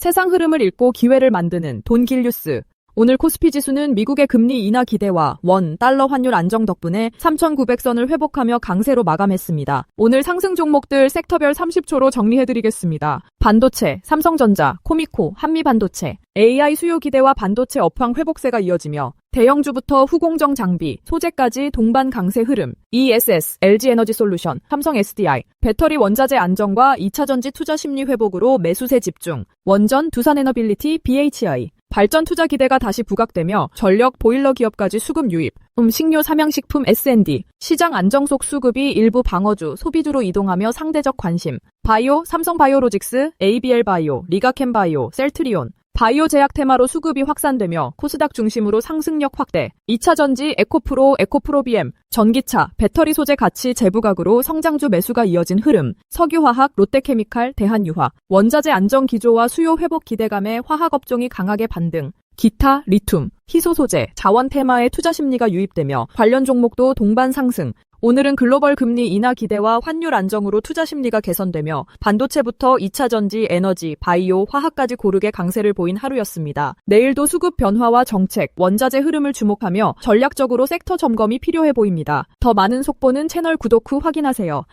세상 흐름을 읽고 기회를 만드는 돈 길뉴스. 오늘 코스피 지수는 미국의 금리 인하 기대와 원, 달러 환율 안정 덕분에 3,900선을 회복하며 강세로 마감했습니다. 오늘 상승 종목들 섹터별 30초로 정리해드리겠습니다. 반도체, 삼성전자, 코미코, 한미반도체, AI 수요 기대와 반도체 업황 회복세가 이어지며 대형주부터 후공정 장비, 소재까지 동반 강세 흐름, ESS, LG에너지 솔루션, 삼성 SDI, 배터리 원자재 안정과 2차 전지 투자 심리 회복으로 매수세 집중, 원전, 두산 에너빌리티, BHI, 발전 투자 기대가 다시 부각되며 전력 보일러 기업까지 수급 유입, 음식료 삼양식품 S&D, 시장 안정 속 수급이 일부 방어주, 소비주로 이동하며 상대적 관심, 바이오, 삼성바이오로직스, ABL 바이오, 리가캠 바이오, 셀트리온, 바이오 제약 테마로 수급이 확산되며 코스닥 중심으로 상승력 확대, 2차 전지 에코프로, 에코프로비엠, 전기차, 배터리 소재 가치 재부각으로 성장주 매수가 이어진 흐름, 석유화학, 롯데케미칼, 대한유화, 원자재 안정 기조와 수요 회복 기대감에 화학업종이 강하게 반등, 기타, 리튬, 희소 소재, 자원 테마에 투자 심리가 유입되며 관련 종목도 동반 상승, 오늘은 글로벌 금리 인하 기대와 환율 안정으로 투자 심리가 개선되며 반도체부터 2차 전지, 에너지, 바이오, 화학까지 고르게 강세를 보인 하루였습니다. 내일도 수급 변화와 정책, 원자재 흐름을 주목하며 전략적으로 섹터 점검이 필요해 보입니다. 더 많은 속보는 채널 구독 후 확인하세요.